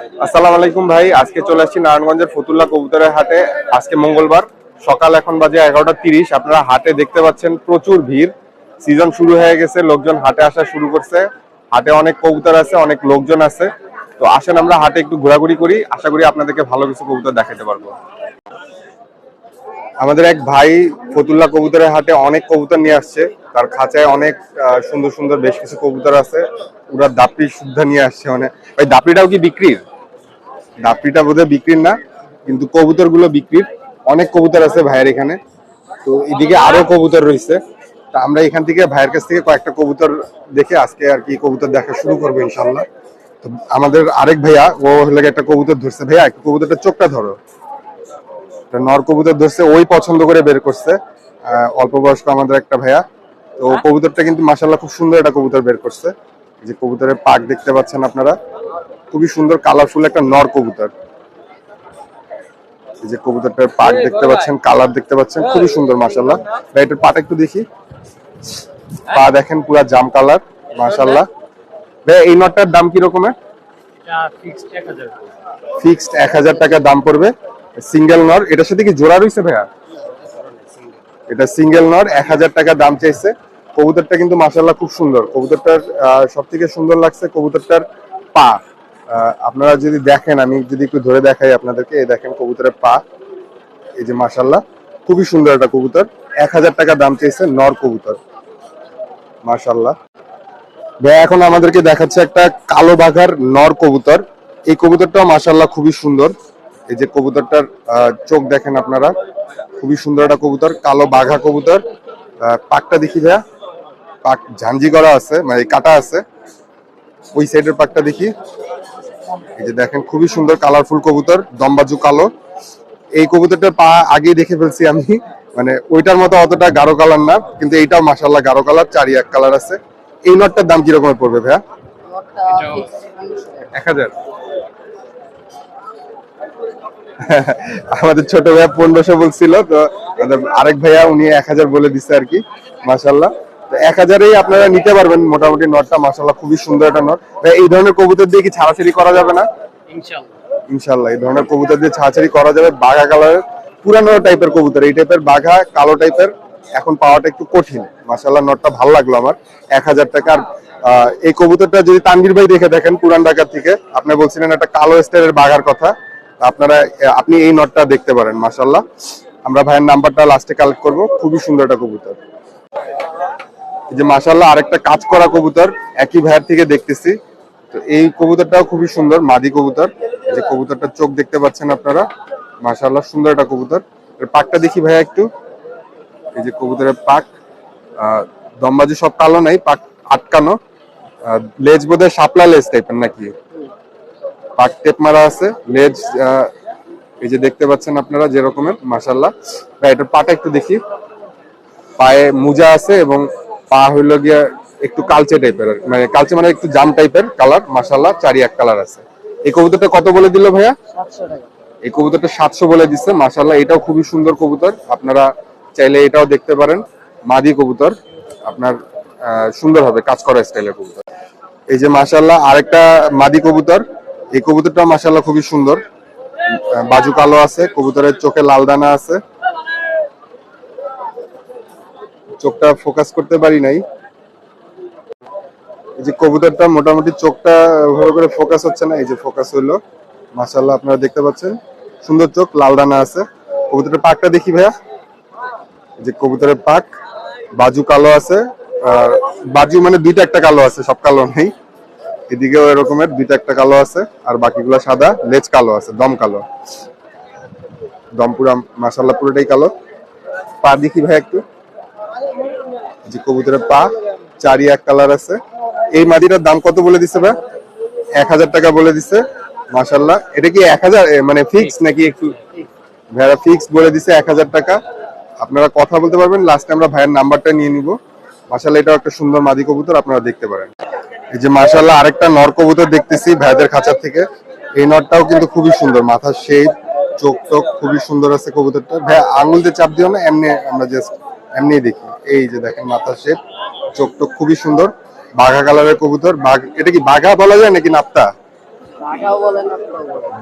আসসালামু আলাইকুম ভাই, আজকে চলে আসছি নারায়ণগঞ্জের ফতুল্লা কবুতরের হাটে। আজকে মঙ্গলবার, সকাল এখন বাজে এগারোটা তিরিশ। আপনারা হাটে দেখতে পাচ্ছেন প্রচুর ভিড়। সিজন শুরু হয়ে গেছে, লোকজন হাটে আসা শুরু করছে। হাটে অনেক কবুতর আছে, অনেক লোকজন আছে। তো আসেন আমরা হাটে একটু ঘোরাঘুরি করি। আশা করি আপনাদেরকে ভালো কিছু কবুতর দেখাতে পারব। আমাদের এক ভাই ফতুল্লা কবুতরের হাটে অনেক কবুতর নিয়ে আসছে। তার খাঁচায় অনেক সুন্দর সুন্দর বেশ কিছু কবুতর আছে। ওরা দাপড়ি শুদ্ধা নিয়ে আসছে মানে ভাই দাপড়িটাও কি বিক্রির? দাপড়িটা বোধহয় বিক্রির না, কিন্তু কবুতরগুলো বিক্রির। অনেক কবুতর আছে ভাইয়ের এখানে। তো এদিকে আরও কবুতর রয়েছে। তা আমরা এখান থেকে ভাইয়ের কাছ থেকে কয়েকটা কবুতর দেখে আজকে আর কি কবুতর দেখা শুরু করব ইনশাল্লাহ তো আমাদের আরেক ভাইয়া, ও হলে একটা কবুতর ধরছে। ভাইয়া কবুতরটা চোখটা ধরো। একটা নর কবুতর ধরছে ওই পছন্দ করে বের করছে। অল্প বয়স্ক আমাদের একটা ভাইয়া। তো কবুতরটা কিন্তু মাসাল্লাহ খুব সুন্দর একটা কবুতর বের করছে। যে কবুতরের পাক দেখতে পাচ্ছেন আপনারা। খুবই সুন্দর কালারফুল একটা নর কবুতর যে কবুতরটার পাক দেখতে পাচ্ছেন কালার দেখতে পাচ্ছেন খুবই সুন্দর মাসাল্লাহ ভাই এটার পাটা একটু দেখি। পা দেখেন পুরা জাম কালার মাসাল্লাহ ভাই এই নটটার দাম কি রকমের? ফিক্সড এক হাজার টাকা দাম পড়বে। সিঙ্গেল নর, এটার সাথে কি জোড়া রয়েছে ভাইয়া? এটা সিঙ্গেল নর, এক হাজার টাকা দাম চাইছে। কবুতরটা কিন্তু মাসাল্লাহ খুব সুন্দর। কবুতরটার সব থেকে সুন্দর লাগছে কবুতরটার পা। আপনারা যদি দেখেন, আমি যদি একটু ধরে দেখাই আপনাদেরকে, এই দেখেন কবুতরের পা। এই যে মাসাল্লাহ খুবই সুন্দর একটা কবুতর। এক হাজার টাকা দাম চাইছে নর কবুতর। মাসাল্লাহ ভাইয়া, এখন আমাদেরকে দেখাচ্ছে একটা কালো বাঘার নর কবুতর। এই কবুতরটাও মাসাল্লাহ খুবই সুন্দর। এই যে কবুতরটার চোখ দেখেন আপনারা খুবই সুন্দর একটা কবুতর কালো বাঘা কবুতর। আহ, পাকটা দেখি ভাইয়া। পাক ঝাঞ্জি করা আছে মানে কাটা আছে। ওই সাইডের পাকটা দেখি। এই যে দেখেন খুবই সুন্দর কালারফুল কবুতর দম্বাজু কালো। এই কবুতরটার পা আগেই দেখে ফেলছি আমি। মানে ওইটার মতো অতটা গাঢ় কালার না কিন্তু এইটাও মাসাল্লাহ গাঢ় কালার চারি এক কালার আছে। এই নটটার দাম কিরকমের পড়বে ভাইয়া? এক হাজার। আমাদের ছোট ভাইয়া পনেরোশো বলছিল তো আরেক ভাইয়া উনি এক হাজার বলে দিচ্ছে আর কি মাসাল্লাহ তো এক হাজারেই আপনারা নিতে পারবেন মোটামুটি নটটা মাসাল্লাহ খুবই সুন্দর একটা নট। এই ধরনের কবুতর দিয়ে কি ছাড়াছাড়ি করা যাবে না? ইনশাল্লাহ এই ধরনের কবুতর দিয়ে ছাড়াছাড়ি করা যাবে। বাঘা কালারের পুরানো টাইপের কবুতর এই টাইপের বাঘা কালো টাইপের এখন পাওয়াটা একটু কঠিন। মাসাল্লাহ নটটা ভালো লাগল আমার এক হাজার টাকার। এই কবুতরটা যদি তানভীর ভাই দেখে দেখেন পুরান ঢাকার থেকে আপনি বলছিলেন একটা কালো স্টারের বাঘার কথা। আপনারা আপনি এই নটটা দেখতে পারেন মাসাল্লাহ আমরা ভাইয়ের নাম্বারটা লাস্টে কালেক্ট করব। খুবই সুন্দর একটা কবুতর। যে মাসাল্লাহ আরেকটা কাজ করা কবুতর, একই ভাইয়ের থেকে দেখতেছি। তো এই কবুতরটাও খুবই সুন্দর, মাদি কবুতর। যে কবুতরটার চোখ দেখতে পাচ্ছেন আপনারা, মাশাআল্লাহ সুন্দর একটা কবুতর। পাকটা দেখি ভাইয়া একটু। এই যে কবুতরের পাক দমবাজি সব কালো নাই, পাক আটকানো। লেজ বোধহয় সাপলা লেজ টাইপের নাকি? পাক টেপ মারা আছে লেজ এই যে দেখতে পাচ্ছেন আপনারা যে রকমের মাশাআল্লাহ এটার পাটা একটু দেখি। পায়ে মোজা আছে এবং পা হইল গিয়া একটু কালচে টাইপের মানে কালচে মানে একটু জাম টাইপের কালার মাশাল্লাহ চারি এক কালার আছে। এই কবুতরটা কত বলে দিল ভাইয়া? এই কবুতরটা সাতশো বলে দিচ্ছে মাশাল্লাহ এটাও খুবই সুন্দর কবুতর। আপনারা চাইলে এটাও দেখতে পারেন। মাদি কবুতর আপনার আহ, সুন্দর হবে কাজ করা স্টাইলের কবুতর। এই যে মাশাল্লাহ আরেকটা মাদি কবুতর। এই কবুতরটা মাশাল্লাহ খুবই সুন্দর। বাজু কালো আছে, কবুতরের চোখে লাল দানা আছে। চোখটা ফোকাস করতে পারি নাই। এই যে কবুতরটা মোটামুটি চোখটা ভালো করে ফোকাস হচ্ছে না, এই যে ফোকাস হইল। মাশাল্লাহ আপনারা দেখতে পাচ্ছেন, সুন্দর চোখ, লাল দানা আছে। কবুতরের পাকটা দেখি ভাইয়া। যে কবুতরের পাক বাজু কালো আছে। আর বাজু মানে দুইটা একটা কালো আছে, সব কালো নেই। এদিকেও এরকমের, দুইটা একটা কালো আছে, আর বাকিগুলো সাদা, লেজ কালো আছে, দম কালো। দম পুরা মাশাল্লাহ পুরোটাই কালো। পা দেখি ভাই একটু। যে কবুতরের পা, চারি এক কালার আছে। এই মাটিটার দাম কত বলে দিছে ভাই? এক হাজার টাকা বলে দিছে মাশাল্লাহ এটা কি এক হাজার মানে ফিক্স নাকি একটু? ভাইয়া ফিক্স বলে দিছে এক হাজার টাকা। আপনারা কথা বলতে পারবেন লাস্টে আমরা ভাইয়ের নাম্বারটা নিয়ে নিব। মাশাল্লাহ এটাও একটা সুন্দর মাদি কবুতর আপনারা দেখতে পারেন। এই যে মাশাল্লাহ আরেকটা নর কবুতর দেখতেছি ভাইদের খাঁচার থেকে। এই নরটাও কিন্তু খুবই সুন্দর মাথার শেপ চোখ টোক খুবই সুন্দর আছে কবুতরটা। ভাই আঙুল দিয়ে চাপ দিও না এমনি আমরা জাস্ট এমনি দেখি। এই যে দেখেন মাথার শেপ চোখ টোক খুবই সুন্দর। বাঘা কালারের কবুতর বাঘ এটা কি বাঘা বলা যায় নাকি নাপ্তা?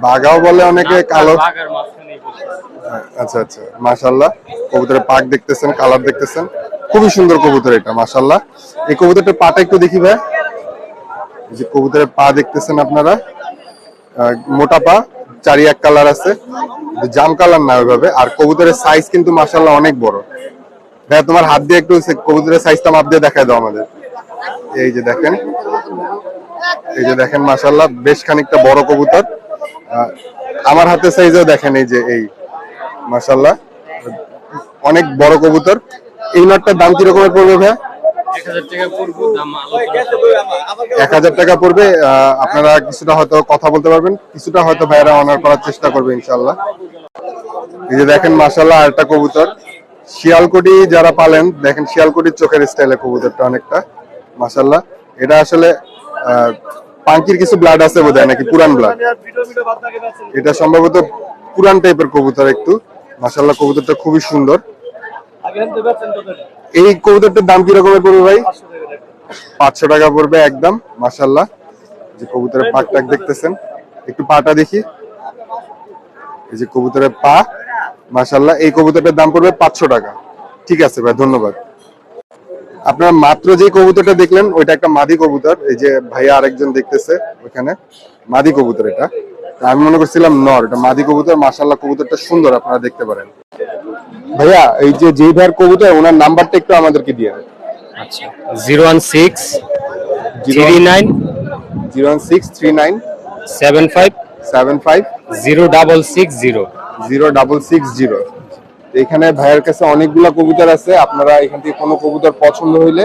বাঘাও বলে অনেকে কালো। আচ্ছা আচ্ছা মাশাল্লাহ কবুতরের পাক দেখতেছেন কালার দেখতেছেন। খুবই সুন্দর কবুতর এটা মাশাল্লাহ এই কবুতরটার পাটা একটু দেখি ভাই। যে কবুতরের পা দেখতেছেন আপনারা। মোটা পা চারি এক কালার আছে। জাম কালার না ওইভাবে। আর কবুতরের সাইজ কিন্তু মাশাল্লাহ অনেক বড়। ভাই তোমার হাত দিয়ে একটু কবুতরের সাইজটা মাপ দিয়ে দেখায় দাও আমাদের। এই যে দেখেন। এই যে দেখেন মাশাল্লাহ বেশ খানিকটা বড় কবুতর। আমার হাতে সাইজেও দেখেন এই যে, এই মাশাল্লাহ অনেক বড় কবুতর। এই নটটার দাম কিরকমের পড়বে ভাই এক হাজার টাকা পড়ব আপনারা কিছুটা হয়তো কথা বলতে পারবেন কিছুটা হয়তো ভাইরা অনার করার চেষ্টা করবে ইনশাল্লাহ এই যে দেখেন মাশাল্লাহ আরেকটা কবুতর। শিয়ালকুটি যারা পালেন দেখেন শিয়ালকুটির চোখের স্টাইলে কবুতরটা অনেকটা মাশাল্লাহ এটা আসলে আহ, পাঙ্কির কিছু ব্লাড আছে বোধ নাকি? পুরান ব্লাড এটা সম্ভবত পুরান টাইপের কবুতর একটু। মাশাল্লাহ কবুতরটা খুবই সুন্দর। এই কবুতরটার দাম কি রকমের পড়বে ভাই? পাঁচশো টাকা পড়বে একদম মাশাল্লাহ যে কবুতরের পাক টাক দেখতেছেন। একটু পাটা দেখি। এই যে কবুতরের পা মাশাল্লাহ এই কবুতরটার দাম পড়বে পাঁচশো টাকা। ঠিক আছে ভাই ধন্যবাদ। আপনারা মাত্র যে কবুতরটা দেখলেন ওইটা একটা মাদি কবুতর। এই যে ভাইয়া আরেকজন দেখতেছে ওখানে মাদি কবুতর এটা। আমি মনে করছিলাম নর এটা মাদি কবুতর। মাশাল্লাহ কবুতরটা সুন্দর আপনারা দেখতে পারেন। ভাইয়া এই যে যেই ভাইয়ার কবুতর ওনার নাম্বারটা একটু আমাদেরকে দিয়ে আচ্ছা zero one six three nine zero one six three nine seven five seven five zero double six zero. Zero double six zero. এখানে ভাইয়ের কাছে অনেকগুলা কবুতর আছে আপনারা এখান থেকে কোনো কবুতর পছন্দ হইলে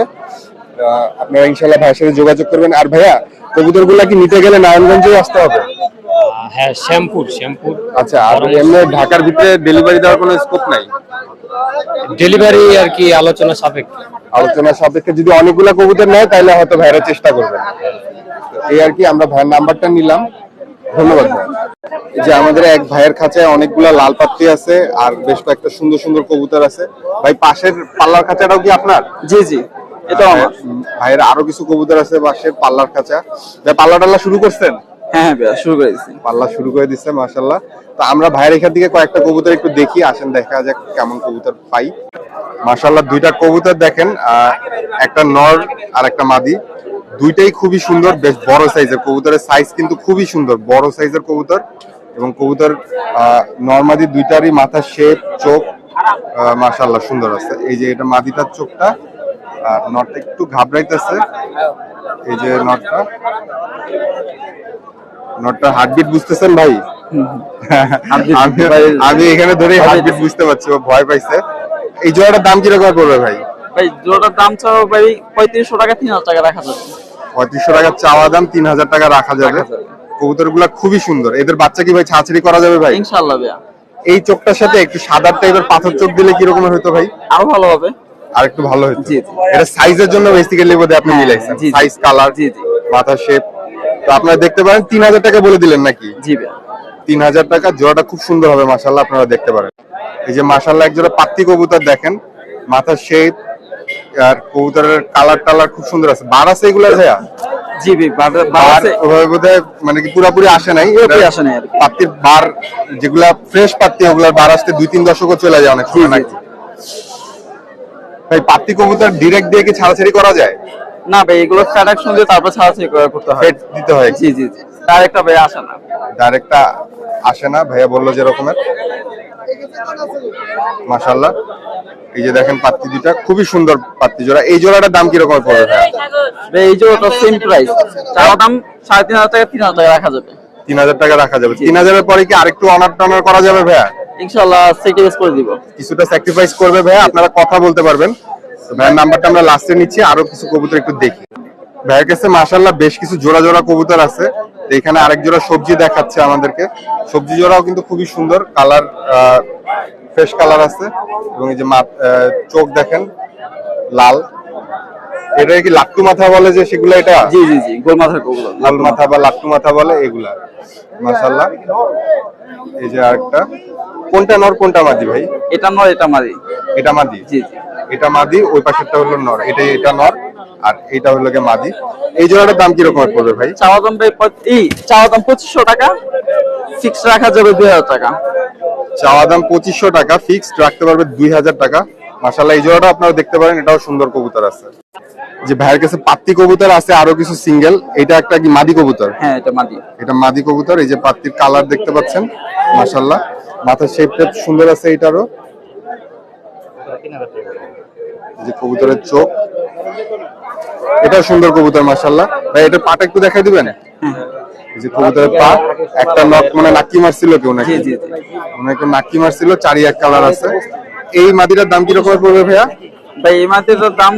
আপনারা ইনশাল্লাহ ভাইয়ের সাথে যোগাযোগ করবেন। আর ভাইয়া কবুতর কি নিতে গেলে নারায়ণগঞ্জে আসতে হবে? হ্যাঁ শ্যামপুর শ্যামপুর। আচ্ছা আর এমনি ঢাকার ভিতরে ডেলিভারি দেওয়ার কোনো স্কোপ নাই? ডেলিভারি আর কি আলোচনা সাপেক্ষে। আলোচনা সাপেক্ষে যদি অনেকগুলা কবুতর নেয় তাহলে হয়তো ভাইরা চেষ্টা করবেন এই আর কি আমরা ভাইয়ের নাম্বারটা নিলাম। ধন্যবাদ ভাই। যে আমাদের এক ভাইয়ের খাঁচায় অনেকগুলা লাল পাত্রি আছে আর বেশ কয়েকটা সুন্দর সুন্দর কবুতর আছে। ভাই পাশের পাল্লার খাঁচাটাও কি আপনার? জি জি। এটাও আমার। ভাইয়ের আরও কিছু কবুতর আছে পাশের পাল্লার খাঁচা। ভাই পাল্লা টাল্লা শুরু করছেন? হ্যাঁ হ্যাঁ শুরু করে দিচ্ছি পাল্লা শুরু করে দিচ্ছে মাশাল্লাহ তো আমরা ভাইয়ের এখান থেকে কয়েকটা কবুতর একটু দেখি আসেন দেখা যাক কেমন কবুতর পাই। মাশাল্লাহ দুইটা কবুতর দেখেন একটা নর আর একটা মাদি। দুইটাই খুবই সুন্দর বেশ বড় সাইজের কবুতরের সাইজ কিন্তু খুবই সুন্দর বড় সাইজের কবুতর এবং কবুতর আহ, নর্মাদি দুইটারই মাথার শেপ চোখ মাশাল্লাহ সুন্দর আছে। এই যে এটা মাদিটার চোখটা আর নটটা একটু ঘাবড়াইতেছে। এই যে নটটা। নটটা হার্টবিট বুঝতেছেন ভাই? আমি এখানে ধরে হার্টবিট বুঝতে পারছি ভয় পাইছে। এই জোড়াটার দাম কীরকম পড়বে ভাই? ভাই জোড়াটার দাম চাও ভাই পঁয়ত্রিশশো টাকা তিন হাজার টাকা রাখা যাবে। পঁয়ত্রিশশো টাকা চাওয়া দাম তিন হাজার টাকা রাখা যাবে। কবুতরগুলা খুবই সুন্দর। এদের বাচ্চা কি ভাই ছাড়াছাড়ি করা যাবে ভাই? ইনশাল্লাহ ভাইয়া। এই চোখটার সাথে একটু সাদা টাইপের পাথর চোখ দিলে কিরকমের হতো ভাই? আরও ভালো হবে। আর একটু ভালো হতো। এটা সাইজের জন্য বেসিক্যালি বোধহয় আপনি মিলাইছেন। সাইজ কালার জি, জি। মাথার শেপ তো আপনারা দেখতে পারেন তিন হাজার টাকা বলে দিলেন নাকি? জি তিন হাজার টাকা জোড়াটা খুব সুন্দর হবে মাসাল্লাহ আপনারা দেখতে পারেন। এই যে মাসাল্লাহ এক জোড়া পাত্তি কবুতর দেখেন মাথার শেপ আর কবুতরের কালার টালার খুব সুন্দর আছে। বার আছে এগুলো ভাইয়া? জি ওভাবে বোধহয় মানে কি পুরাপুরি আসে নাই? আসে নাই। পাত্তির বার যেগুলা ফ্রেশ পাত্তি ওগুলার বার আসতে দুই তিন দশকও চলে যায় অনেক সময় নাকি? ভাই কবুতর ডিরেক্ট দিয়ে কি ছাড়াছাড়ি করা যায়? না ভাই এগুলো তারপর ছাড়াছাড়ি করতে হয়। ফেট দিতে হয়। জি জি জি। তার ভাই আসে না। ডাইরেক্টটা আসে না ভাইয়া বলল যে রকমের মাশাল্লাহ এই যে দেখেন পাত্তি দুটা খুবই সুন্দর পাত্তি জোড়া। এই জোড়াটার দাম কীরকম পড়বে ভাইয়া? ভাই এই জোড়াটা সেম প্রাইস চাওয়া দাম সাড়ে তিন হাজার টাকা তিন হাজার টাকা রাখা যাবে। তিন হাজার টাকা রাখা যাবে। তিন হাজারের পরে কি আরেকটু অনার টনার করা যাবে ভাইয়া? ইনশাল্লাহ সেক্রিফাইস করে দিব। কিছুটা স্যাক্রিফাইস করবে ভাইয়া আপনারা কথা বলতে পারবেন। তো ভাইয়ের নাম্বারটা আমরা লাস্টে নিচ্ছি আরও কিছু কবুতর একটু দেখি। ভাইয়ের কাছে মাশাল্লাহ বেশ কিছু জোড়া জোড়া কবুতর আছে। এখানে আরেক জোড়া সবজি দেখাচ্ছে আমাদেরকে। সবজি জোড়াও কিন্তু খুবই সুন্দর কালার ফ্রেশ কালার আছে। এবং এই যে মা- চোখ দেখেন লাল। এটা কি লাট্টু মাথা বলে যে সেগুলো এটা? জি জি জি গোল মাথার কবুতর লাল মাথা বা লাট্টু মাথা বলে এগুলা। মাশাল্লাহ এই যে আরেকটা। কোনটা নর কোনটা মাদি ভাই? এটা নয় এটা মারি এটা মাদি জি জি। এটা মাদি ওই পাশেরটা হলো নর। এটা এটা নর আর এটা হলো গিয়ে মাদি এই জোড়াটার দাম কীরকম পড়বে ভাই? চাওয়া দাম ভাই এই চাওয়া দাম পঁচিশশো টাকা ফিক্স রাখা যাবে দুই হাজার টাকা। চাওয়া দাম পঁচিশশো টাকা ফিক্সড রাখতে পারবে দুই হাজার টাকা। মাসাল্লাহ এই জোড়াটা আপনারা দেখতে পারেন এটাও সুন্দর কবুতর আছে। যে ভাইয়ের কাছে পাত্তি কবুতর আছে আরও কিছু সিঙ্গেল এটা একটা কি মাদি কবুতর? হ্যাঁ এটা মাদি। এটা মাদি কবুতর এই যে পাত্তির কালার দেখতে পাচ্ছেন মাসাল্লাহ মাথার শেপ টেপ সুন্দর আছে এটারও যে কবুতরের চোখ। এটা সুন্দর কবুতর মাসাল্লাহ ভাই এটা পাটা একটু দেখাই দিবেন? এই যে কবুতরের পা একটা নখ মানে নাকি মারছিল কেউ নাকি? একটু নাকি মারছিল চারি এক কালার আছে। এই মাদিটার দাম কীরকম পড়বে ভাইয়া? ভাই এই মাটির দাম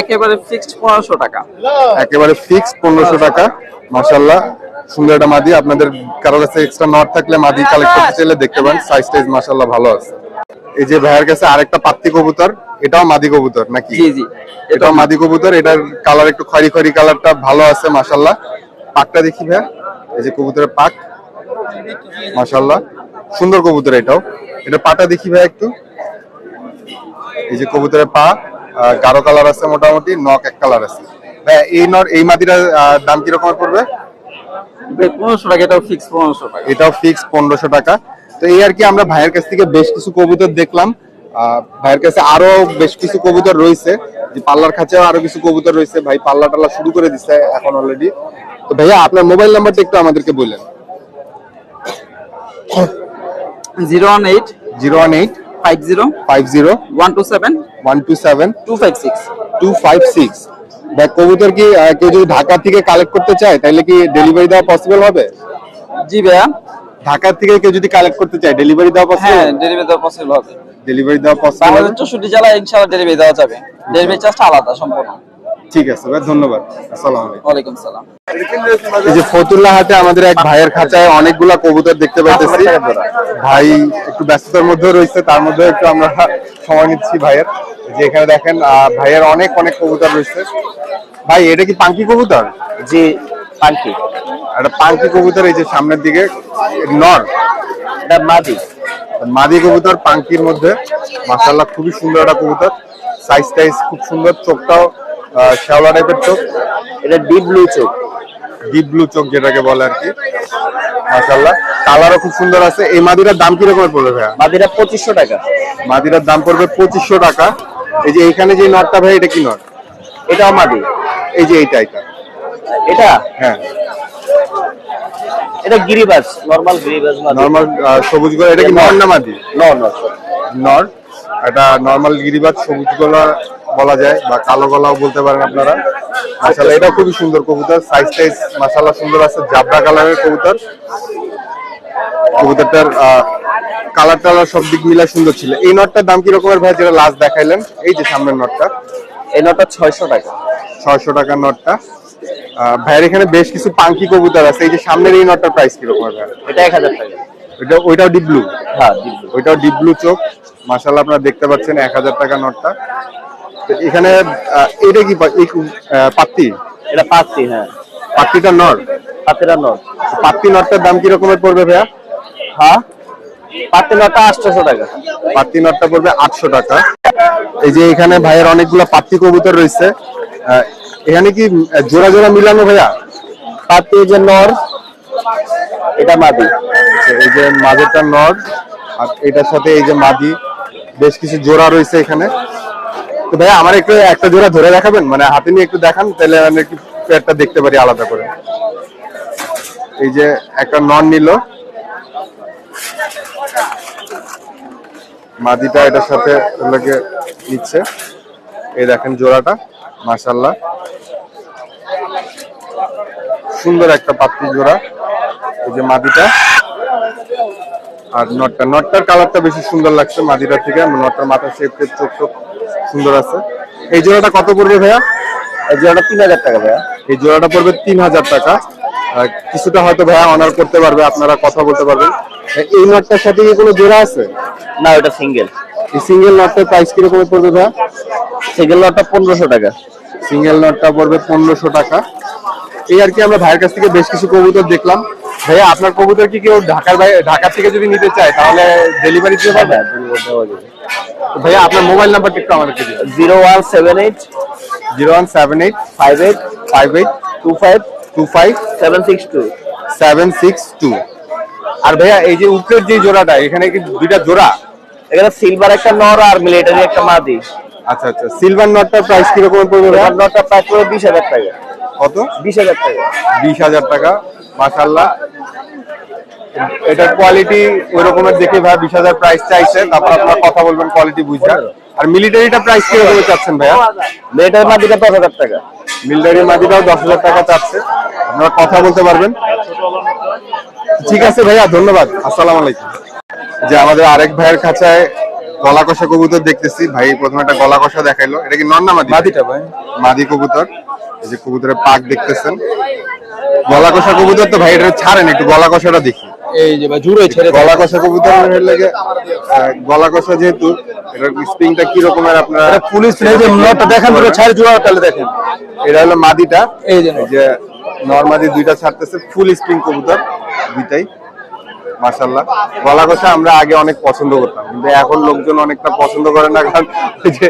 একেবারে ফিক্সড পনেরোশো টাকা। একেবারে ফিক্সড পনেরোশো টাকা মাসাল্লাহ সুন্দর একটা মাদি। আপনাদের কারও কাছে এক্সট্রা নট থাকলে মাদি কালেক্ট করতে চাইলে দেখতে পারেন। সাইজ টাইজ মাসাল্লাহ ভালো আছে। এই যে ভাইয়ের কাছে আরেকটা পাত্তি কবুতর এটাও মাদি কবুতর নাকি? জি জি। এটাও মাদি কবুতর। এটার কালার একটু খয়রি খয়রি কালারটা ভালো আছে মাসাল্লাহ পাকটা দেখি ভাইয়া। এই যে কবুতরের পাক। মাসাল্লাহ সুন্দর কবুতর এটাও। এটা পাটা দেখি ভাইয়া একটু। এই যে কবুতরের পা। গাঢ় কালার আছে মোটামুটি নখ এক কালার আছে। এই নর এই মাদিটার দাম কীরকম পড়বে? পনেরোশো টাকা এটাও ফিক্স পনেরোশো টাকা। এটাও ফিক্স পনেরোশো টাকা। তো এই আর কি আমরা ভাইয়ের কাছ থেকে বেশ কিছু কবুতর দেখলাম। ভাইয়ের কাছে আরও বেশ কিছু কবুতর রয়েছে। যে পাল্লার কাছেও আরও কিছু কবুতর রয়েছে। ভাই পাল্লা টাল্লা শুরু করে দিচ্ছে এখন অলরেডি তো ভাইয়া আপনার মোবাইল নাম্বারটা একটু আমাদেরকে বললেন। Zero one eight zero one eight five zero five zero one two seven one two seven two five six two five six ভাই কবুতর কি কেউ যদি ঢাকা থেকে কালেক্ট করতে চায় তাহলে কি ডেলিভারি দেওয়া পসিবল হবে? জি ভাইয়া। ঢাকা থেকে কেউ যদি কালেক্ট করতে চায় ডেলিভারি দেওয়া হ্যাঁ পসিবল ডেলিভারি দেওয়া পসিবল হবে। ডেলিভারি দেওয়া পসিবল বাংলাদেশ চৌষট্টি জেলায় ইনশাআল্লাহ ডেলিভারি দেওয়া যাবে। ডেলিভারি চার্জটা আলাদা সম্পূর্ণ। ঠিক আছে ভাই ধন্যবাদ। আসসালামু আলাইকুম। সালাম। এই যে ফতুল্লাহ হাটে আমাদের এক ভাইয়ের খাঁচায় অনেকগুলা কবুতর দেখতে পাইতেছি। ভাই একটু ব্যস্ততার মধ্যে রয়েছে তার মধ্যে একটু আমরা সময় নিচ্ছি ভাইয়ের। যে এখানে দেখেন ভাইয়ের অনেক অনেক কবুতর রয়েছে। ভাই এটা কি পাঙ্কি কবুতর? জি পাঙ্কি। একটা পাঙ্কি কবুতর এই যে সামনের দিকে নর। এটা মাদি। মাদি কবুতর পাঙ্কির মধ্যে। মাসাল্লাহ খুবই সুন্দর একটা কবুতর। সাইজ টাইজ খুব সুন্দর চোখটাও শ্যাওলা টাইপের চোখ? এটা ডিপ ব্লু চোখ। ডিপ ব্লু চোখ যেটাকে বলে আর কি। কালারও খুব সুন্দর আছে। এই মাদিরার দাম কীরকম পড়বে ভাইয়া? মাদিটা পঁচিশশো টাকা। মাদিরার দাম পড়বে পঁচিশশো টাকা। এই যে এইখানে যে নটটা ভাই এটা কি নট? এটাও মাদি। এই যে এইটা এটা এটা? হ্যাঁ। এটা গিরিবাজ নর্মাল গিরিবাজ মাদি। নর্মাল সবুজ গলা এটা কি নর না মাদি? নো নো নর এটা নর্মাল গিরিবাজ সবুজ গলা বলা যায় বা কালো গলাও বলতে পারেন আপনারা। মাসাল্লাহ এটা খুবই সুন্দর কবুতর সাইজ টাইজ মাসাল্লাহ সুন্দর আছে জাবরা কালারের কবুতর। কবুতরটার কালার টালার সব দিক মিলা সুন্দর ছিল। এই নটটার দাম কি রকমের ভাই যেটা লাস্ট দেখাইলেন? এই যে সামনের নটটা এই নটা ছয়শো টাকা। ছয়শো টাকার নটটা ভাইয়ের এখানে বেশ কিছু পাঙ্কি কবুতর আছে। এই যে সামনের এই নটটার প্রাইস কি রকমের ভাই? এটা এক হাজার টাকা। ওইটা ওইটাও ডিপ ব্লু হ্যাঁ ওইটাও ডিপ ব্লু চোখ। মাসাল্লাহ আপনারা দেখতে পাচ্ছেন এক হাজার টাকা নটটা এখানে এটা কি পাত্তি? এটা পাঁচটি হ্যাঁ। পাত্তিটা নর? নট পাত্তি দাম কি রকমের পড়বে ভাইয়া? হ্যাঁ? পাতি নটা আটশোশো টাকা। পাত্তি পড়বে আটশো টাকা। এই যে এখানে ভাইয়ের অনেকগুলো পাত্তি কবুতর রয়েছে। এখানে কি জোড়া জোড়া মিলানো ভাইয়া? পাতি যে নর এটা মাদি। এই যে মাঝেরটা নর আর এটার সাথে এই যে মাদি বেশ কিছু জোড়া রয়েছে এখানে। তো ভাইয়া আমার একটু একটা জোড়া ধরে দেখাবেন? মানে হাতে নিয়ে একটু দেখান, তাহলে আমি একটু পেয়ারটা দেখতে পারি আলাদা করে। এই যে একটা নর নিল। মাদিটা এটার সাথে ওগুলোকে নিচ্ছে। এই দেখেন জোড়াটা মাশাল্লাহ সুন্দর একটা পাত্রি জোড়া। এই যে মাদিটা। আর নটটা, নটটার কালারটা বেশি সুন্দর লাগছে মাদিটার থেকে। নটটার মাথার শেপ চোখ চোখ সুন্দর আছে। এই জোড়াটা কত পড়বে ভাইয়া? এই জোড়াটা তিন হাজার টাকা ভাইয়া। এই জোড়াটা পড়বে তিন হাজার টাকা। কিছুটা হয়তো ভাইয়া অনার করতে পারবে আপনারা কথা বলতে পারবেন। এই নটটার সাথে কি কোনো জোড়া আছে? না ওটা সিঙ্গেল এই সিঙ্গেল নটটার প্রাইস কীরকম পড়বে ভাইয়া? সিঙ্গেল নটটা পনেরোশো টাকা। সিঙ্গেল নটটা পড়বে পনেরোশো টাকা। এই আর কি আমরা ভাইয়ের কাছ থেকে বেশ কিছু কবুতর দেখলাম। ভাইয়া আপনার কবুতর কি কেউ ঢাকার ঢাকা থেকে যদি নিতে চায় তাহলে ডেলিভারি দিতে পারবে ভাইয়া আপনার মোবাইল নাম্বারটা একটু আমাদেরকে দিন। Zero one seven eight zero one seven eight five eight five eight two five two five seven six two. Seven six two আর ভাইয়া এই যে উপরের যে জোড়াটা এখানে কি দুইটা জোড়া? এখানে সিলভার একটা নর আর মিলিটারি একটা মাদি। আচ্ছা আচ্ছা। সিলভার নটটার প্রাইস কীরকম পড়বে? নটটা প্রাইস পড়বে বিশ হাজার টাকা। কত? বিশ হাজার টাকা। বিশ হাজার টাকা। মাসাল্লাহ এটার কোয়ালিটি ওই রকমের দেখে ভাই বিশ হাজার প্রাইস চাইছে তারপর আপনার কথা বলবেন কোয়ালিটি বুঝবেন আর মিলিটারিটা প্রাইস কীরকম চাচ্ছেন ভাইয়া? মিলিটারি মাদিটা দশ হাজার টাকা। মিলিটারি মাদিটাও দশ হাজার টাকা চাচ্ছে। আপনারা কথা বলতে পারবেন। ঠিক আছে ভাইয়া ধন্যবাদ। আসসালাম আলাইকুম। যে আমাদের আরেক ভাইয়ের খাঁচায় গলা কষা কবুতর দেখতেছি। ভাই প্রথমে একটা গলা কষা দেখাইলো। এটা কি নর না মাদি? মাদিটা ভাই। মাদি কবুতর। এই যে কবুতরের পাক দেখতেছেন। গলা কষা কবুতর তো ভাই এটা ছাড়েন একটু গলা কষাটা দেখি। এই যে ভাই জুড়ে ছেড়ে গলা কষা কবুতর লাগে গলা কষা যেহেতু এটার স্প্রিংটা কি রকমের আপনারা পুলিশ এই যে নটটা দেখেন দুটো ছাড় জোড়া তাহলে দেখেন। এটা হলো মাদিটা। এই যে নর্মালি দুইটা ছাড়তেছে ফুল স্প্রিং কবুতর দুইটাই। মাশাল্লাহ গলা কষা আমরা আগে অনেক পছন্দ করতাম কিন্তু এখন লোকজন অনেকটা পছন্দ করে না কারণ ওই যে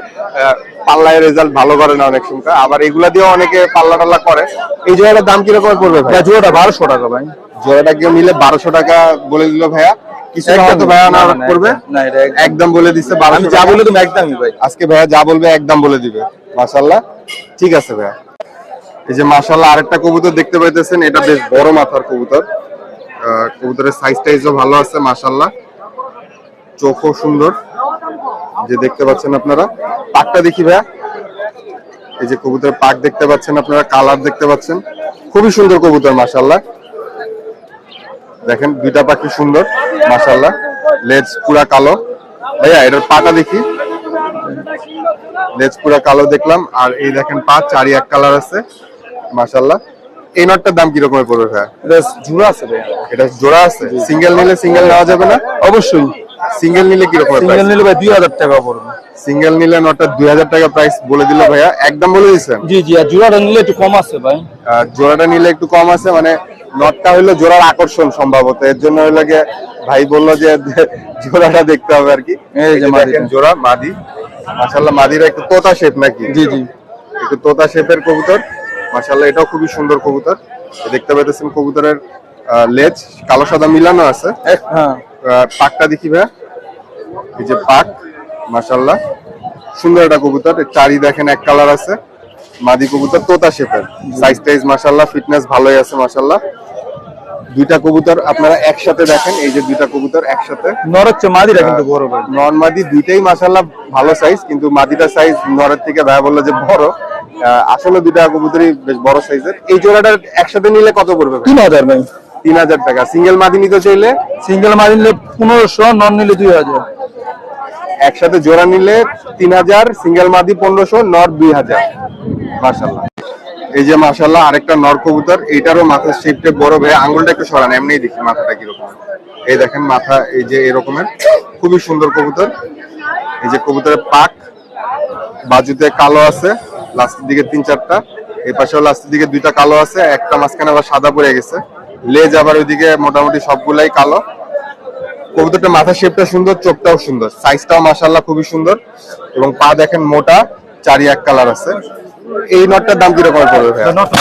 পাল্লায় রেজাল্ট ভালো করে না অনেক সংখ্যা আবার এগুলা দিয়ে অনেকে পাল্লা টাল্লা করে। এই জোড়াটার দাম কীরকম পড়বে ভাই? জোড়াটা বারোশো টাকা ভাই। জোড়াটা কেউ মিলে বারোশো টাকা বলে দিল ভাইয়া। কিছু ভাইয়া না করবে না এটা একদম- বলে দিচ্ছে আমি যা বলে তুমি একদমই ভাই। আজকে ভাইয়া যা বলবে একদম বলে দিবে ঠিক আছে ভাইয়া। এই যে আরেকটা কবুতর দেখতে পাইতেছেন এটা বেশ বড় মাথার কবুতর। কবুতরের সাইজ টাইজও ভালো আছে মাশাল্লাহ চোখও সুন্দর। যে দেখতে পাচ্ছেন আপনারা পাকটা দেখি ভাইয়া। এই যে কবুতরের পাক দেখতে পাচ্ছেন আপনারা, কালার দেখতে পাচ্ছেন। খুবই সুন্দর কবুতর মাশাল্লাহ দেখেন, দুইটা পাখি সুন্দর মাশাল্লাহ লেজ পুরা কালো। ভাইয়া, এটার পাটা দেখি। লেজ পুরা কালো দেখলাম। আর এই দেখেন পা চারি এক কালার আছে মাশাল্লাহ এই নটটার দাম কীরকম পড়বে ভাইয়া? এটা জোড়া আছে ভাই এটা জোড়া আছে? সিঙ্গেল নিলে সিঙ্গেল নেওয়া যাবে না? অবশ্যই। সিঙ্গেল নিলে কীরকম সিঙ্গেল নিলে ভাই দুই হাজার টাকা পড়বে। সিঙ্গেল নিলে নটটা দুই হাজার টাকা প্রাইস বলে দিল ভাইয়া। একদম বলে দিচ্ছেন জি জি আর জোড়াটা নিলে একটু কম আছে ভাই। জোড়াটা নিলে একটু কম আছে মানে নটটা হইল জোড়ার আকর্ষণ সম্ভবত। এর জন্য হইল গিয়ে ভাই বলল যে জোড়াটা দেখতে হবে আর কি। এই যে দেখেন জোড়া মাদি। মাশাল্লাহ মাদিরা একটু তোতা শেপ নাকি? জি জি। একটু তোতা শেপের কবুতর। মাশাল্লাহ এটাও খুবই সুন্দর কবুতর। দেখতে পাইতেছেন কবুতরের লেজ কালো সাদা মিলানো আছে। হ্যাঁ। পাকটা দেখি ভাইয়া। এই যে পাক মাশাল্লাহ সুন্দর একটা কবুতর চারি দেখেন এক কালার আছে। মাদি কবুতর তোতা শেপের। সাইজ টাইজ মাশাল্লাহ ফিটনেস ভালোই আছে মাশাল্লাহ দুইটা কবুতর আপনারা একসাথে দেখেন এই যে দুইটা কবুতর একসাথে। নরের চেয়ে মাদিরা কিন্তু বড় ভাই। নন মাদি দুইটাই মাশাল্লাহ ভালো সাইজ কিন্তু মাদিটা সাইজ নরের থেকে ভাইয়া বলল যে বড়। আসলে দুইটা কবুতরই বেশ বড় সাইজের। এই জোড়াটা একসাথে নিলে কত পড়বে তিন হাজার ভাই। তিন হাজার টাকা। সিঙ্গেল মাদি নিতে চাইলে? সিঙ্গেল মাদি নিলে পনেরোশো নন নিলে দুই হাজার। একসাথে জোড়া নিলে তিন হাজার সিঙ্গেল মাদি পনেরোশো নর দুই হাজার। মাসাল্লাহ এই যে মাসাল্লাহ আরেকটা নর কবুতর এইটারও মাথার শেপটা বড় ভাই। আঙ্গুলটা একটু সরান এমনি দেখি মাথাটা কীরকম। এই দেখেন মাথা এই যে এরকমের। খুবই সুন্দর কবুতর। এই যে কবুতরের পাক বাজুতে কালো আছে। লাস্টের দিকে তিন চারটা। এই পাশেও লাস্টের দিকে দুইটা কালো আছে একটা মাঝখানে আবার সাদা পড়ে গেছে। লেজ আবার ওইদিকে মোটামুটি সবগুলাই কালো। কবুতরটা মাথা শেপটা সুন্দর চোখটাও সুন্দর। সাইজটাও মাশাল্লাহ খুবই সুন্দর। এবং পা দেখেন মোটা চারি এক কালার আছে। এই নটটার দাম কীরকম পড়বে নটটা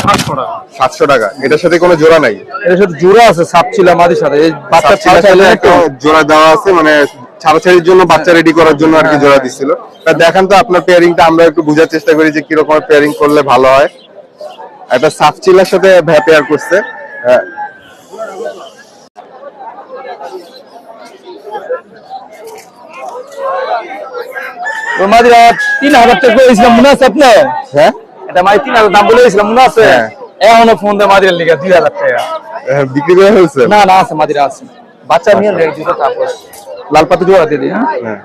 সাতশো টাকা। এটার সাথে কোনো জোড়া নাই? এর সাথে জোড়া আছে সাপ ছিলা মাদির সাথে। এই বাচ্চা ছিল একটা জোড়া দেওয়া আছে মানে ছাড়াছাড়ির জন্য বাচ্চা রেডি করার জন্য আর কি জোড়া দিছিল। তা দেখান তো আপনার পেয়ারিংটা আমরা একটু বোঝার চেষ্টা করি যে কীরকম পেয়ারিং করলে ভালো হয়। একটা সাপচিলার সাথে পেয়ার করছে। হ্যাঁ। ওই মাদিরা তিন হাজার টাকা করেছিলাম মনে আছে আপনার? হ্যাঁ। এটা মাদি তিন হাজার দাম বলেছিলাম মনে আছে? হ্যাঁ। এখনও ফোন দেয় মাদিরার লিখে দুই হাজার টাকা। হ্যাঁ, বিক্রি করে ফেলছে? না না আছে মাদিরা আছে। বাচ্চা নিয়ে তারপর। লাল পাতা জোড়া দিয়ে দিই হ্যাঁ? হ্যাঁ।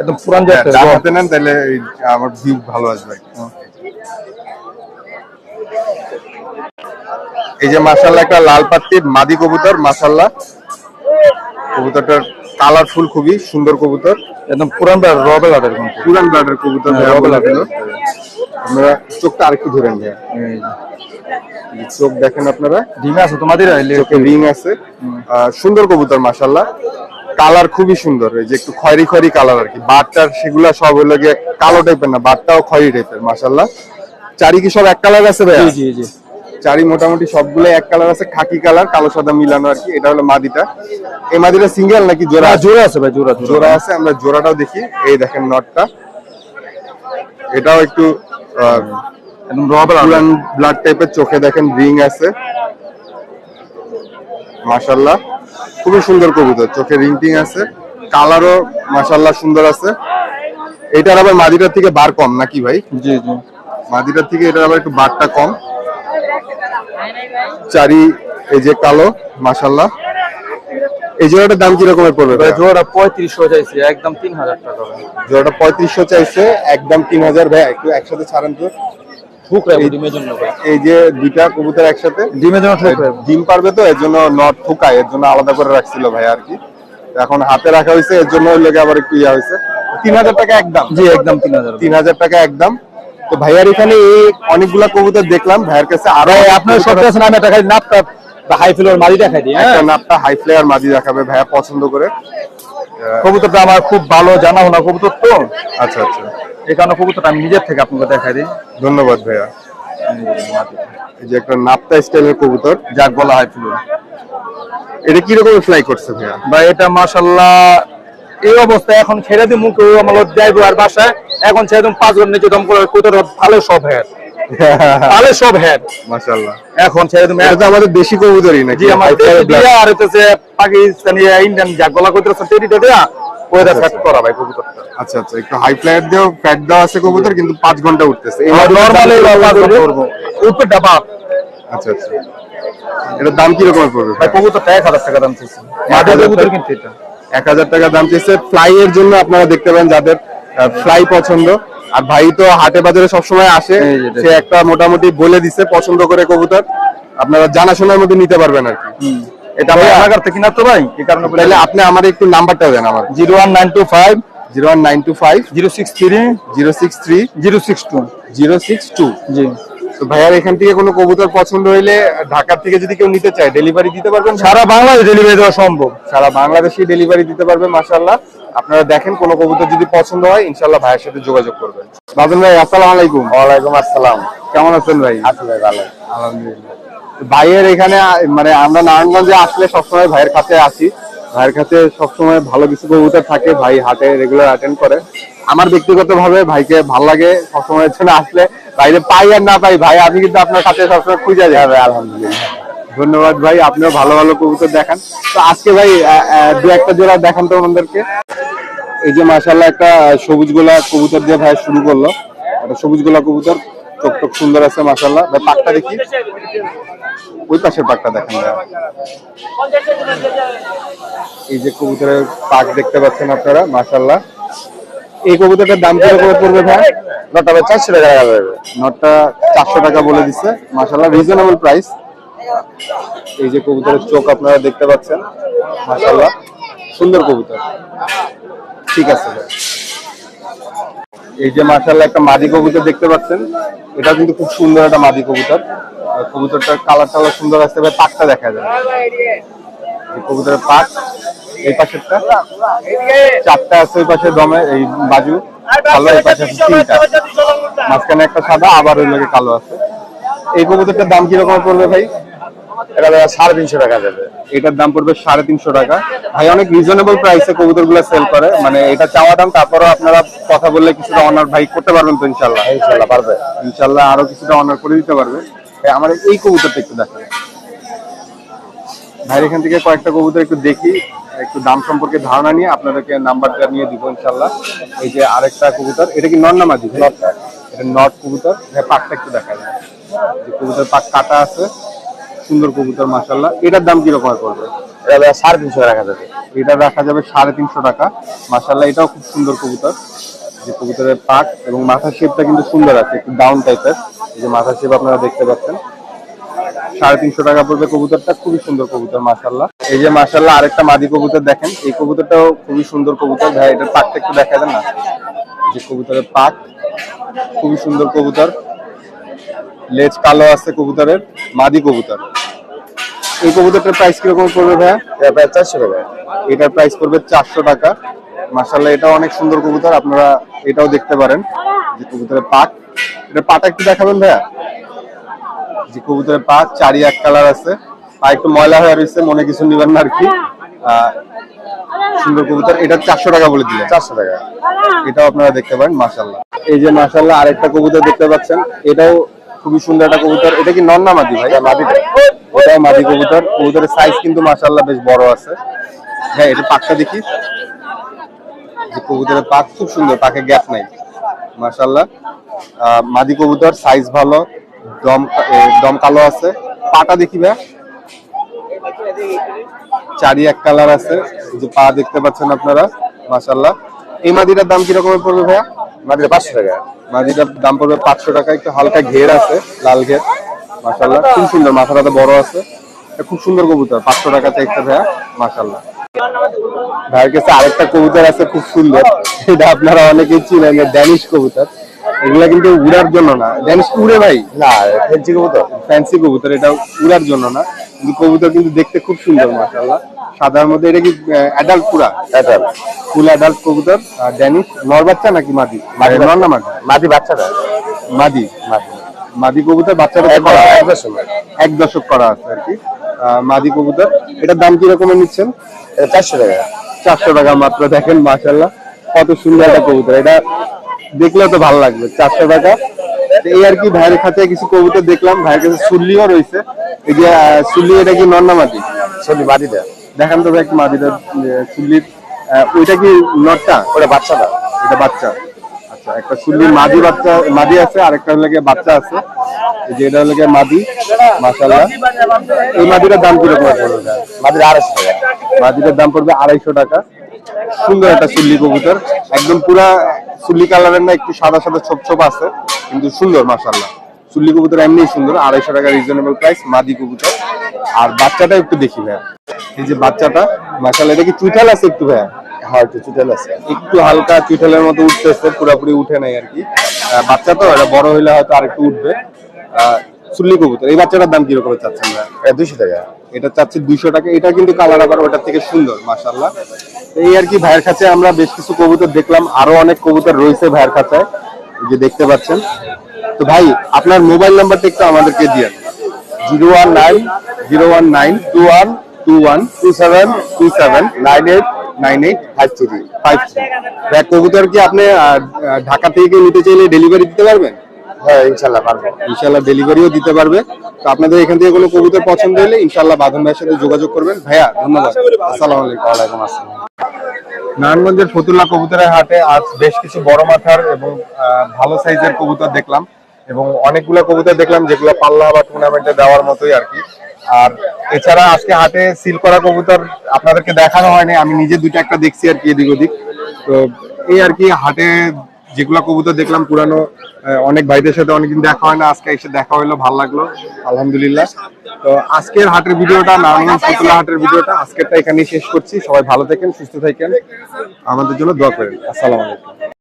একদম পুরান হ্যাঁ, জাতের ডান হাতে নেন তাহলে এই আমার ভিউ ভালো আসবে। এই যে মাসাল্লাহ একটা লাল পাত্তির মাদি কবুতর মাসাল্লাহ কবুতরটার কালারফুল খুবই সুন্দর কবুতর। একদম পুরান রবে লাটের কিন্তু পুরান ব্লাডের কবুতর হ্যাঁ, রবে। আপনারা চোখটা আরেকটু ধরেন ভাইয়া এই চোখ দেখেন আপনারা? ডিম আছে তোমাদের চোখে রিং আছে। সুন্দর কবুতর মাশাল্লাহ কালার খুবই সুন্দর এই যে একটু খয়েরি খয়েরি কালার আর কি। বাটটার সেগুলা সব হলো গিয়ে কালো টাইপের না বাটটাও খয়েরি টাইপের মাশাল্লাহ চারি কি সব এক কালার আছে ভাইয়া? জি জি চারি মোটামুটি সবগুলো এক কালার আছে খাকি কালার কালো সাদা মিলানো আর কি। এটা হলো মাদিটা। এই মাদিটা সিঙ্গেল নাকি জোড়া জোড়া আছে ভাই জোড়া। জোড়া আছে আমরা জোড়াটাও দেখি। এই দেখেন নটটা। এটাও একটু আহ, একদম রবে পুরান ব্লাড টাইপের চোখে দেখেন রিং আছে। মাশাল্লাহ খুবই সুন্দর কবুতর চোখে রিং টিং আছে। কালারও মাশাল্লাহ সুন্দর আছে। এটার আবার মাদিটার থেকে বার কম নাকি ভাই? জি জি। মাদিটার থেকে এটার আবার একটু বারটা কম। চারি এই যে কালো মাশাল্লাহ এই জোড়াটার দাম কি রকমের পড়বে ভাই? ভাইয়া? জোড়া পঁয়ত্রিশশো চাইছি একদম তিন হাজার টাকা। জোড়াটা পঁয়ত্রিশশো চাইছে একদম তিন হাজার। ভাই একটু একসাথে ছাড়েন তো। ঠুক রাখব ডিমের জন্য এই যে দুইটা কবুতর একসাথে? ডিমের জন্য ঠুক ডিম পারবে তো এর জন্য নট ঠুকায় এর জন্য আলাদা করে রাখছিল ভাই আর কি। এখন হাতে রাখা হয়েছে এর জন্য ওই লোকে আবার একটু ইয়া হয়েছে। তিন হাজার টাকা একদম। জি একদম তিন হাজার। তিন হাজার টাকা একদম। তো ভাইয়ার এখানে এই অনেকগুলা কবুতর দেখলাম ভাইয়ের কাছে আরও আপনার সব আছেন আমি একটা খাই নাপটা হাই ফ্লোর মারি দেখাই দিই হ্যাঁ? একটা নাপটা হাই ফ্লেয়ার মাঝি দেখাবে ভাইয়া পছন্দ করে। কবুতরটা আমার খুব ভালো জানা হোনা কবুতর তো। আচ্ছা আচ্ছা। এই কারণে কবুতরটা আমি নিজের থেকে আপনাকে দেখাই দিই। ধন্যবাদ ভাইয়া। এই যে একটা নাপটা স্টাইলের কবুতর। যাক বলা ফ্লোর এটা কি রকমের ফ্লাই করছে ভাইয়া? বা এটা মাশাল্লাহ এই অবস্থা এখন ছেড়ে দিই মুখ আমার যাইবো আর বাসায়। এখন ছেড়ে দিম পাঁচ ঘণ্টা নিচে দম করে কবুতর ভালো সব হ্যাঁ। ভালো সব হ্যাঁ। মাশাআল্লাহ। এখন ছেড়ে দিম এটা আমাদের দেশি কবুতরই নাকি? জি আমার। দিয়া আর হইতেছে পাকিস্তানি ইন্ডিয়ান যাক গলা কইতেছে টেরিটা দেয়া ওইটা সেট করা ভাই কবুতরটা। আচ্ছা আচ্ছা একটু হাই ফ্লায়ার দিয়েও ফ্যাট দেওয়া আছে কবুতর কিন্তু পাঁচ ঘণ্টা উঠতেছে। এই নরমালি দাম কীরকম পড়বে? উপরটা আচ্ছা আচ্ছা। এটার দাম কি পড়বে? ভাই কবুতরটা টাকা দাম চাইছে। মাঠে কবুতর কিন্তু এটা। এক হাজার টাকা দাম চেয়েছে ফ্লাই এর জন্য আপনারা দেখতে পারেন যাদের ফ্লাই পছন্দ। আর ভাই তো হাটে বাজারে সবসময় আসে। সে একটা মোটামুটি বলে দিছে পছন্দ করে কবুতর। আপনারা জানাশোনার মধ্যে নিতে পারবেন আর কি। এটা ভাই আমার কাছ থেকে কিনা তো ভাই এই কারণে তাহলে আপনি আমার একটু নাম্বারটা দেন আমার। Zero one nine two five. Zero one nine two five. Zero six three. Zero six three. Zero six two. Zero six two. জি। তো ভাইয়ার এখান থেকে কোনো কবুতর পছন্দ হইলে ঢাকার থেকে যদি কেউ নিতে চায় ডেলিভারি দিতে পারবেন? সারা বাংলাদেশ ডেলিভারি দেওয়া সম্ভব। সারা বাংলাদেশে ডেলিভারি দিতে পারবে মাশাআল্লাহ। আপনারা দেখেন কোনো কবুতর যদি পছন্দ হয় ইনশাআল্লাহ ভাইয়ের সাথে যোগাযোগ করবেন। বাদন ভাই আসসালামু আলাইকুম। ওয়ালাইকুম আসসালাম। কেমন আছেন ভাই? আছি ভাই ভালো। আলহামদুলিল্লাহ। ভাইয়ের এখানে মানে আমরা নারায়ণগঞ্জে আসলে সবসময় ভাইয়ের কাছে আসি। ভাইয়ের কাছে সবসময় ভালো কিছু কবুতর থাকে ভাই হাটে রেগুলার অ্যাটেন্ড করে। আমার ব্যক্তিগত ভাবে ভাইকে ভালো লাগে সবসময়ের জন্য আসলে বাইরে পাই আর না পাই ভাই আমি কিন্তু আপনার কাছে সবসময় খুঁজে যাবে আলহামদুলিল্লাহ। ধন্যবাদ ভাই আপনিও ভালো ভালো কবুতর দেখান। তো আজকে ভাই দু একটা জোড়া দেখান তো আমাদেরকে। এই যে মাশাল্লাহ একটা সবুজ গোলা কবুতর দিয়ে ভাই শুরু করল। একটা সবুজ গোলা কবুতর চোখ টোক সুন্দর আছে মাশাল্লাহ ভাই পাকটা দেখি। ওই পাশের পাকটা দেখেন। এই যে কবুতরের পাক দেখতে পাচ্ছেন আপনারা মাশাল্লাহ এই কবুতরটার দাম কীরকম পড়বে ভাই? নটা চারশো টাকা নটটা চারশো টাকা বলে দিচ্ছে। মাশাল্লাহ রিজনেবল প্রাইস এই যে কবুতরের চোখ আপনারা দেখতে পাচ্ছেন মাশাল্লাহ সুন্দর কবুতর। ঠিক আছে। এই যে মাশাল্লাহ একটা মাদি কবুতর দেখতে পাচ্ছেন এটা কিন্তু খুব সুন্দর একটা মাদি কবুতর। কবুতরটার কালার টালার সুন্দর আসছে ভাই পাকটা দেখা যায়। কবুতরের পাক এই পাশেরটা। চারটা আছে ওই পাশে দমে, এই বাজু। ভালো, এই পাশে তিনটা। মাঝখানে একটা সাদা, আবার ওই লগে কালো আছে। এই কবুতরটার দাম কীরকম পড়বে ভাই? এটা ভাই সাড়ে তিনশো টাকা যাবে। এটার দাম পড়বে সাড়ে তিনশো টাকা। ভাই অনেক রিজনেবল প্রাইসে কবুতরগুলো সেল করে। মানে এটা চাওয়া দাম তারপরও আপনারা কথা বললে কিছুটা অনার ভাই করতে পারবেন তো ইনশাল্লাহ ইনশাল্লাহ পারবে। ইনশাল্লাহ আরও কিছুটা অনার করে দিতে পারবে। আমার এই কবুতরটা একটু দেখান। ভাই এখান থেকে কয়েকটা কবুতর একটু দেখি একটু দাম সম্পর্কে ধারণা নিয়ে আপনাদেরকে নাম্বারটা নিয়ে দিব ইনশাল্লাহ এই যে আরেকটা কবুতর এটা কি নর নামাজি? এটা নট কবুতর। পাকটা একটু দেখা যায় যে কবুতর পাক কাটা আছে সুন্দর কবুতর মাশাল্লাহ এটার দাম কীরকম পড়বে? এটা সাড়ে তিনশো টাকা যাবে। এটা রাখা যাবে সাড়ে তিনশো টাকা। মাসাল্লাহ এটাও খুব সুন্দর কবুতর। যে কবুতরের পাক এবং মাথার শেপটা কিন্তু সুন্দর আছে একটু ডাউন টাইপের এই যে মাথার শেপ আপনারা দেখতে পাচ্ছেন। সাড়ে তিনশো টাকা পড়বে কবুতরটা খুবই সুন্দর কবুতর মাসাল্লাহ এই যে মাসাল্লাহ আরেকটা মাদি কবুতর দেখেন। এই কবুতরটাও খুবই সুন্দর কবুতর। ভাই এটার পাকটা একটু দেখা দেন না? যে কবুতরের পাক খুবই সুন্দর কবুতর। লেজ কালো আছে কবুতরের মাদি কবুতর। এই কবুতরটার প্রাইস কীরকম পড়বে ভাইয়া? প্রায় চারশো টাকা। এটার প্রাইস পড়বে চারশো টাকা। মাসাল্লাহ এটাও অনেক সুন্দর কবুতর আপনারা এটাও দেখতে পারেন যে কবুতরের পাক এটা পাটা একটু দেখাবেন ভাইয়া? যে কবুতরের পা চারি এক কালার আছে। পা একটু ময়লা হয়ে রয়েছে মনে কিছু নিবেন না আর কি। আহ, সুন্দর কবুতর এটা চারশো টাকা বলে দিলেন। চারশো টাকা। এটাও আপনারা দেখতে পারেন মাশাল্লাহ এই যে মাশাল্লাহ আরেকটা কবুতর দেখতে পাচ্ছেন এটাও খুবই সুন্দর একটা কবুতর। এটা কি নন্না মাদি ভাই? মাদি এটাও মাদি কবুতর। কবুতরের সাইজ কিন্তু মাশাল্লাহ বেশ বড় আছে। হ্যাঁ এটা পাকটা দেখি। যে কবুতরের পাক খুব সুন্দর পাকে গ্যাপ নাই। মাশাল্লাহ আহ, মাদি কবুতর সাইজ ভালো দম দম কালো আছে। পাটা দেখি ভাই। চারি এক কালার আছে। যে পা দেখতে পাচ্ছেন আপনারা মাশাল্লাহ এই মাদিটার দাম কীরকম পড়বে ভাইয়া? মাটিতে পাঁচশো টাকা। মাদিটার দাম পড়বে পাঁচশো টাকা একটু হালকা ঘের আছে লাল ঘের মাশাল্লাহ খুব সুন্দর মাথাটা তো বড় আছে। খুব সুন্দর কবুতর পাঁচশো টাকা চাইতে ভাইয়া মাশাল্লাহ ভাইয়ের কাছে আরেকটা কবুতর আছে খুব সুন্দর। এটা আপনারা অনেকেই চিনেন ড্যানিশ কবুতর। এগুলা কিন্তু উড়ার জন্য না। ড্যানিশ উড়ে ভাই। না ফেন্সি কবুতর। ফ্যান্সি কবুতর এটা উড়ার জন্য না। কবুতর কিন্তু দেখতে খুব সুন্দর মাশাআল্লাহ। সাদার মধ্যে এটা কি অ্যাডাল্ট পুরা? এটা ফুল অ্যাডাল্ট কবুতর আর ড্যানিশ নর বাচ্চা নাকি মাদি? মাদি নর না মাদি? মাটি বাচ্চাটা মাদি মাটি মাদি কবুতর বাচ্চাটা এক দশক এক দশক। করা আছে আর কি। মাদি কবুতর। এটার দাম কি রকমের নিচ্ছেন? এটা চারশো টাকা। চারশো টাকা মাত্র দেখেন মাশাল্লাহ কত সুন্দর একটা কবুতর। এটা দেখলে তো ভালো লাগবে। চারশো টাকা। এই আর কি ভাইয়ের কাছে কিছু কবুতর দেখলাম ভাইয়ের কাছে সুল্লিও রয়েছে। এই যে সুল্লি এটা কি নন্নামাটি? সবজি মাটিটা। দেখান তো ভাই একটু মাদিটা সুল্লির ওইটা কি নটটা? ওটা বাচ্চাটা। এটা বাচ্চা। আচ্ছা একটা সুল্লির মাদি বাচ্চা মাদি আছে আর একটা হলো গিয়ে বাচ্চা আছে। যে এটা হলো গিয়ে মাদি মাশাল্লাহ এই মাদিটার দাম কীরকম পড়বে মাটিতে আড়াইশো টাকা। মাদিটার দাম পড়বে আড়াইশো টাকা। সুন্দর একটা সুল্লি কবুতর। একদম পুরা সুল্লি কালারের না একটু সাদা সাদা ছোপ ছোপ আছে কিন্তু সুন্দর মাশাল্লাহ সুল্লি কবুতর এমনি সুন্দর আড়াইশো টাকা রিজনেবল প্রাইস মাদি কবুতর। আর বাচ্চাটা একটু দেখি ভাইয়া। এই যে বাচ্চাটা মাশাল্লাহ এটা কি চুইঠাল আছে একটু ভাইয়া? হ্যাঁ একটু চুটেল আছে। একটু হালকা চুইঠালের মতো উঠতেছে পুরোপুরি উঠে নাই আর কি। বাচ্চা তো এটা বড় হইলে হয়তো আরেকটু উঠবে। আহ, সুল্লি কবুতর এই বাচ্চাটার দাম কীরকম চাচ্ছেন ভাইয়া? দুশো টাকা। এটা চাচ্ছি দুইশো টাকা এটা কিন্তু কালার আবার ওটার থেকে সুন্দর মাশাল্লাহ এই আর কি ভাইয়ের কাছে আমরা বেশ কিছু কবুতর দেখলাম, আরও অনেক কবুতর রয়েছে ভাইয়ের কাছে যে দেখতে পাচ্ছেন। তো ভাই, আপনার মোবাইল নাম্বারটা একটু আমাদেরকে দিয়ে zero one nine, zero one nine, two one two one, two seven two seven, nine eight nine eight, five three five three. কবুতর কি আপনি ঢাকা থেকে নিতে চাইলে ডেলিভারি দিতে পারবেন? হ্যাঁ ইনশাল্লাহ পারব। ইনশাল্লাহ ডেলিভারিও দিতে পারবে। তো আপনাদের এখান থেকে কোনো কবুতর পছন্দ হলে ইনশাল্লাহ বাঁধন ভাইয়ের সাথে যোগাযোগ করবেন। ভাইয়া ধন্যবাদ। আসসালামু আলাইকুম। ওয়ালাইকুম আসসালাম। নারায়ণগঞ্জের ফতুল্লা কবুতরের হাটে আজ বেশ কিছু বড় মাথার এবং ভালো সাইজের কবুতর দেখলাম এবং অনেকগুলো কবুতর দেখলাম যেগুলো পাল্লা বা টুর্নামেন্টে দেওয়ার মতোই আর কি। আর এছাড়া আজকে হাটে সিল করা কবুতর আপনাদেরকে দেখানো হয়নি আমি নিজে দুইটা একটা দেখছি আর কি এদিক ওদিক। তো এই আর কি হাটে যেগুলা কবুতর দেখলাম পুরানো অনেক ভাইদের সাথে অনেকদিন দেখা হয় না, আজকে এসে দেখা হলো ভালো লাগল, আলহামদুলিল্লাহ। তো আজকের হাটের ভিডিওটা, নারায়ণগঞ্জ ফতুল্লা হাটের ভিডিওটা, আজকেরটা এখানেই শেষ করছি। সবাই ভালো থাকেন, সুস্থ থাকেন। আমাদের জন্য দোয়া করেন। আসসালামু আলাইকুম।